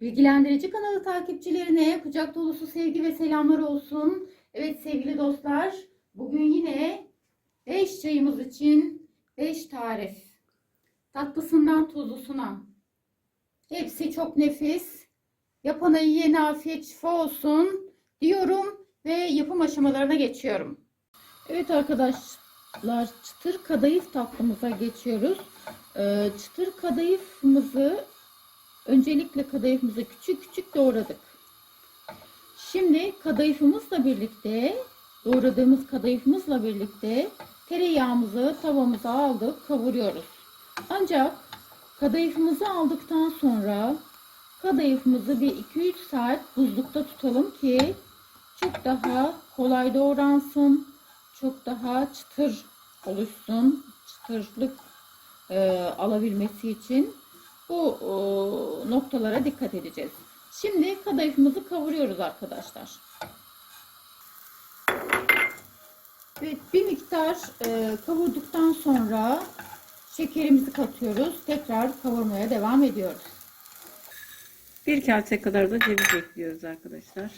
Bilgilendirici kanalı takipçilerine kucak dolusu sevgi ve selamlar olsun. Evet sevgili dostlar, bugün yine 5 çayımız için 5 tarif. Tatlısından tuzlusuna. Hepsi çok nefis. Yapana yiyene afiyet şifa olsun diyorum ve yapım aşamalarına geçiyorum. Evet arkadaşlar çıtır kadayıf tatlımıza geçiyoruz. Ee, çıtır kadayıfımızı öncelikle kadayıfımızı küçük küçük doğradık. Şimdi kadayıfımızla birlikte doğradığımız kadayıfımızla birlikte tereyağımızı tavamıza aldık kavuruyoruz. Ancak kadayıfımızı aldıktan sonra kadayıfımızı bir 2-3 saat buzlukta tutalım ki çok daha kolay doğransın. Çok daha çıtır oluşsun. Çıtırlık e, alabilmesi için bu e, noktalara dikkat edeceğiz. Şimdi kadayıfımızı kavuruyoruz arkadaşlar. Evet, bir miktar e, kavurduktan sonra şekerimizi katıyoruz. Tekrar kavurmaya devam ediyoruz. Bir kase kadar da ceviz ekliyoruz arkadaşlar.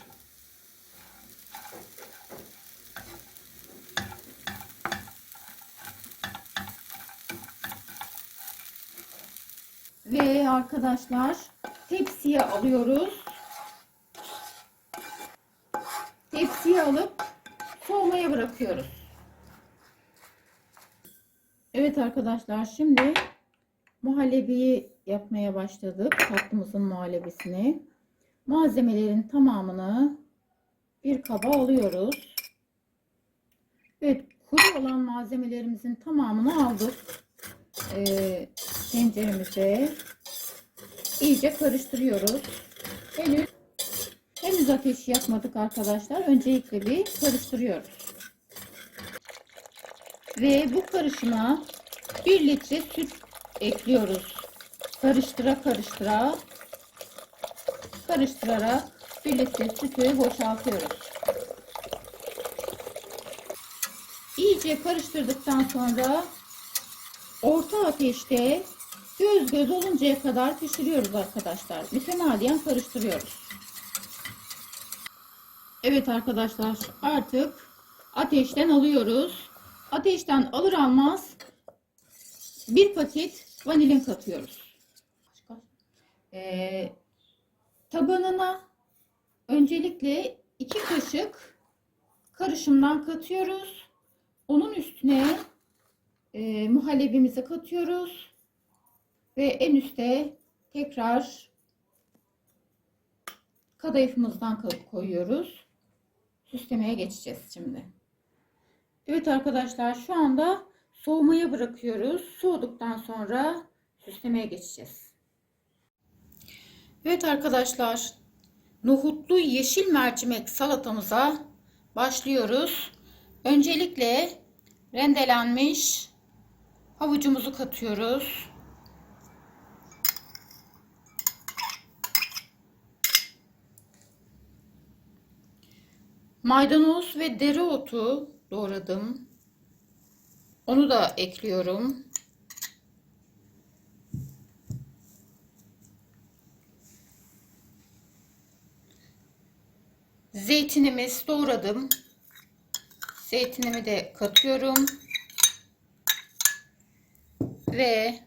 Ve arkadaşlar tepsiye alıyoruz. Tepsiye alıp soğumaya bırakıyoruz. Evet arkadaşlar şimdi muhallebiyi yapmaya başladık. Tatlımızın muhallebisini. Malzemelerin tamamını bir kaba alıyoruz. Evet kuru olan malzemelerimizin tamamını aldık. Ee, tenceremize iyice karıştırıyoruz. Henüz, henüz ateşi yakmadık arkadaşlar. Öncelikle bir karıştırıyoruz. Ve bu karışıma 1 litre süt ekliyoruz. Karıştıra karıştıra karıştırarak 1 litre sütü boşaltıyoruz. İyice karıştırdıktan sonra orta ateşte göz göz oluncaya kadar pişiriyoruz arkadaşlar. Mütemadiyen karıştırıyoruz. Evet arkadaşlar artık ateşten alıyoruz. Ateşten alır almaz bir paket vanilin katıyoruz. Ee, tabanına öncelikle iki kaşık karışımdan katıyoruz. Onun üstüne e, muhallebimizi katıyoruz. Ve en üste tekrar kadayıfımızdan koyuyoruz. Süslemeye geçeceğiz şimdi. Evet arkadaşlar şu anda soğumaya bırakıyoruz. Soğuduktan sonra süslemeye geçeceğiz. Evet arkadaşlar nohutlu yeşil mercimek salatamıza başlıyoruz. Öncelikle rendelenmiş havucumuzu katıyoruz. Maydanoz ve dereotu doğradım. Onu da ekliyorum. Zeytinimiz doğradım. Zeytinimi de katıyorum. Ve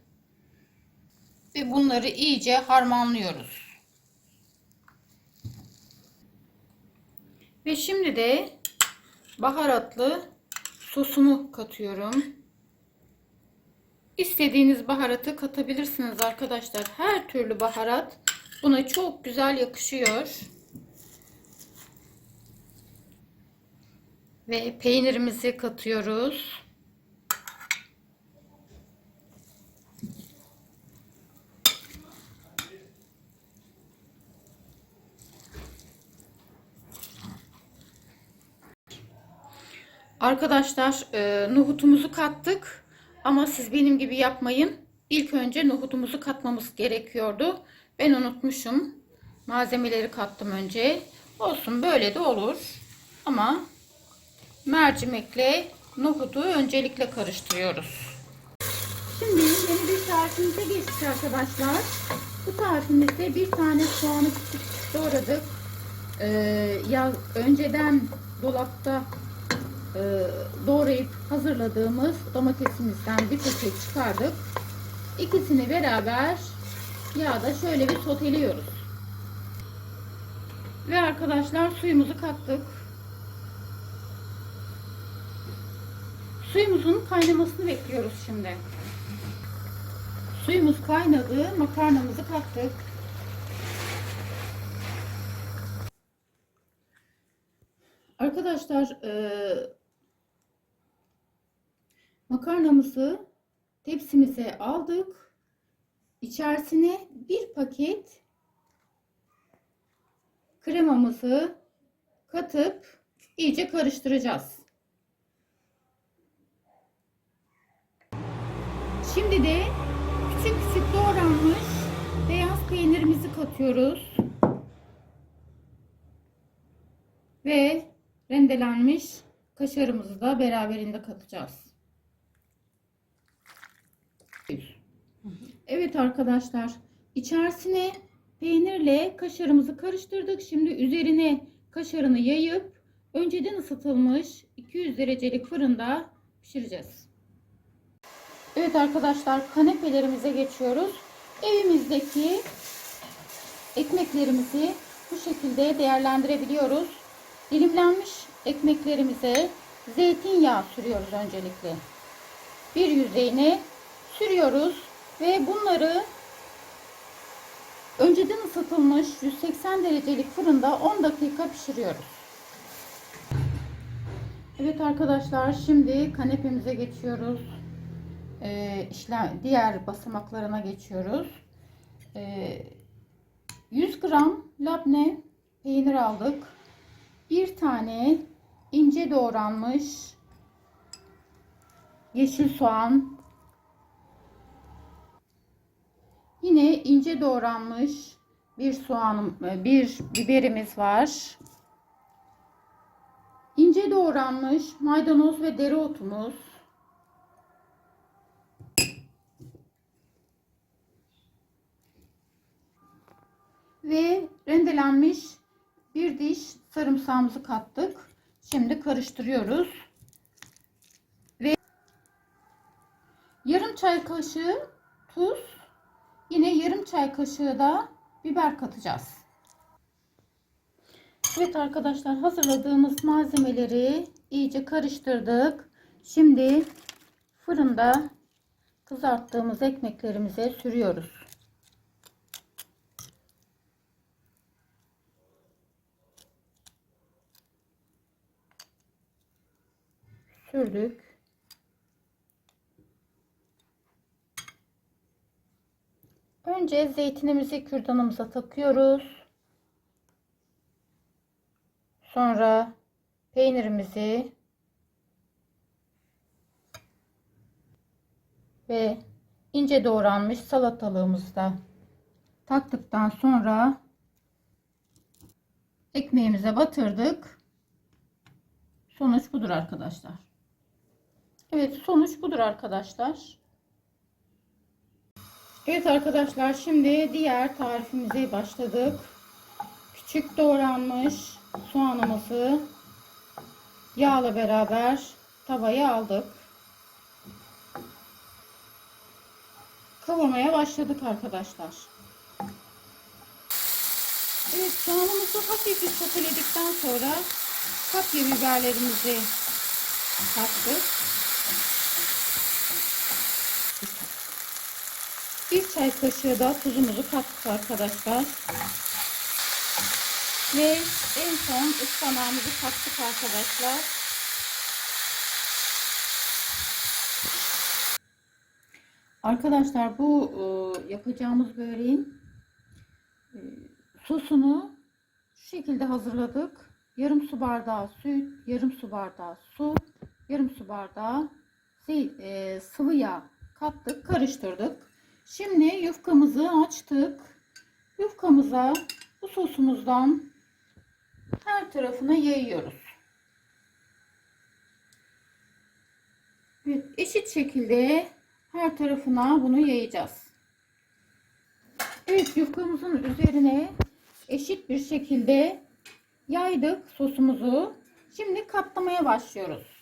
ve bunları iyice harmanlıyoruz. Ve şimdi de baharatlı sosumu katıyorum. İstediğiniz baharatı katabilirsiniz arkadaşlar. Her türlü baharat buna çok güzel yakışıyor. Ve peynirimizi katıyoruz. Arkadaşlar e, nohutumuzu kattık. Ama siz benim gibi yapmayın. İlk önce nohutumuzu katmamız gerekiyordu. Ben unutmuşum. Malzemeleri kattım önce. Olsun böyle de olur. Ama mercimekle nohudu öncelikle karıştırıyoruz. Şimdi yeni bir tarifimize geçtik arkadaşlar. Bu tarifimizde bir tane soğanı küçük doğradık. Ee, ya önceden dolapta doğrayıp hazırladığımız domatesimizden bir paket çıkardık. İkisini beraber yağda şöyle bir soteliyoruz. Ve arkadaşlar suyumuzu kattık. Suyumuzun kaynamasını bekliyoruz şimdi. Suyumuz kaynadı. Makarnamızı kattık. Arkadaşlar eee, makarnamızı tepsimize aldık. İçerisine bir paket kremamızı katıp iyice karıştıracağız. Şimdi de küçük küçük doğranmış beyaz peynirimizi katıyoruz. Ve rendelenmiş kaşarımızı da beraberinde katacağız. Evet arkadaşlar içerisine peynirle kaşarımızı karıştırdık. Şimdi üzerine kaşarını yayıp önceden ısıtılmış 200 derecelik fırında pişireceğiz. Evet arkadaşlar kanepelerimize geçiyoruz. Evimizdeki ekmeklerimizi bu şekilde değerlendirebiliyoruz. Dilimlenmiş ekmeklerimize zeytinyağı sürüyoruz öncelikle. Bir yüzeyine sürüyoruz ve bunları önceden ısıtılmış 180 derecelik fırında 10 dakika pişiriyoruz. Evet arkadaşlar şimdi kanepemize geçiyoruz e, işlem diğer basamaklarına geçiyoruz. E, 100 gram labne peynir aldık. Bir tane ince doğranmış yeşil soğan. Yine ince doğranmış bir soğanım, bir biberimiz var. İnce doğranmış maydanoz ve dereotumuz. ve rendelenmiş bir diş sarımsağımızı kattık. Şimdi karıştırıyoruz. Ve yarım çay kaşığı tuz, yine yarım çay kaşığı da biber katacağız. Evet arkadaşlar hazırladığımız malzemeleri iyice karıştırdık. Şimdi fırında kızarttığımız ekmeklerimize sürüyoruz. sürdük. Önce zeytinimizi kürdanımıza takıyoruz. Sonra peynirimizi ve ince doğranmış salatalığımızı da taktıktan sonra ekmeğimize batırdık. Sonuç budur arkadaşlar. Evet sonuç budur arkadaşlar. Evet arkadaşlar şimdi diğer tarifimize başladık. Küçük doğranmış soğanımızı yağla beraber tavaya aldık. Kavurmaya başladık arkadaşlar. Evet soğanımızı hafif bir soteledikten sonra kapya biberlerimizi kattık. Bir çay kaşığı da tuzumuzu kattık arkadaşlar. Ve en son ıspanağımızı kattık arkadaşlar. Arkadaşlar bu e, yapacağımız böreğin e, sosunu şu şekilde hazırladık. Yarım su bardağı süt, yarım su bardağı su, yarım su bardağı e, sıvı yağ kattık, karıştırdık. Şimdi yufkamızı açtık. Yufkamıza bu sosumuzdan her tarafına yayıyoruz. Evet, eşit şekilde her tarafına bunu yayacağız. Evet yufkamızın üzerine eşit bir şekilde yaydık sosumuzu. Şimdi katlamaya başlıyoruz.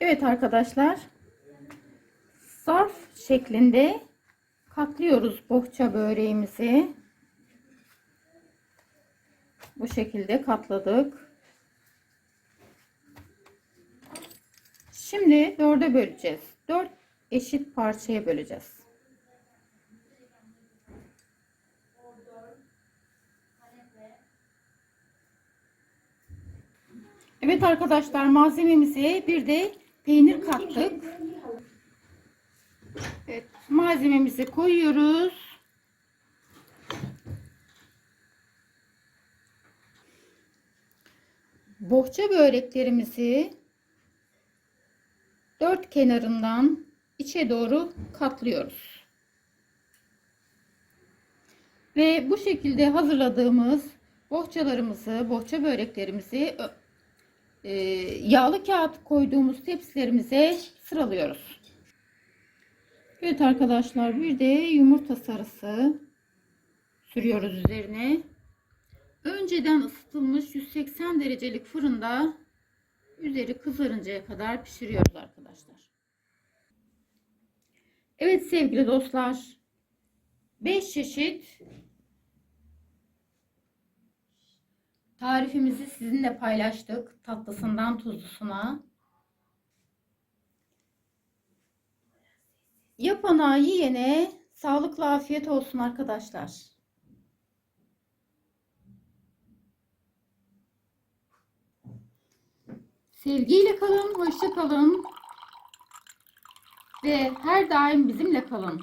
Evet arkadaşlar. Zarf şeklinde katlıyoruz bohça böreğimizi. Bu şekilde katladık. Şimdi dörde böleceğiz. Dört eşit parçaya böleceğiz. Evet arkadaşlar malzememize bir de peynir kattık. Evet malzememizi koyuyoruz. Bohça böreklerimizi dört kenarından içe doğru katlıyoruz. Ve bu şekilde hazırladığımız bohçalarımızı, bohça böreklerimizi e, yağlı kağıt koyduğumuz tepsilerimize sıralıyoruz. Evet arkadaşlar bir de yumurta sarısı sürüyoruz üzerine. Önceden ısıtılmış 180 derecelik fırında üzeri kızarıncaya kadar pişiriyoruz arkadaşlar. Evet sevgili dostlar 5 çeşit tarifimizi sizinle paylaştık. Tatlısından tuzlusuna. Yapana yiyene sağlıklı afiyet olsun arkadaşlar. Sevgiyle kalın, hoşça kalın ve her daim bizimle kalın.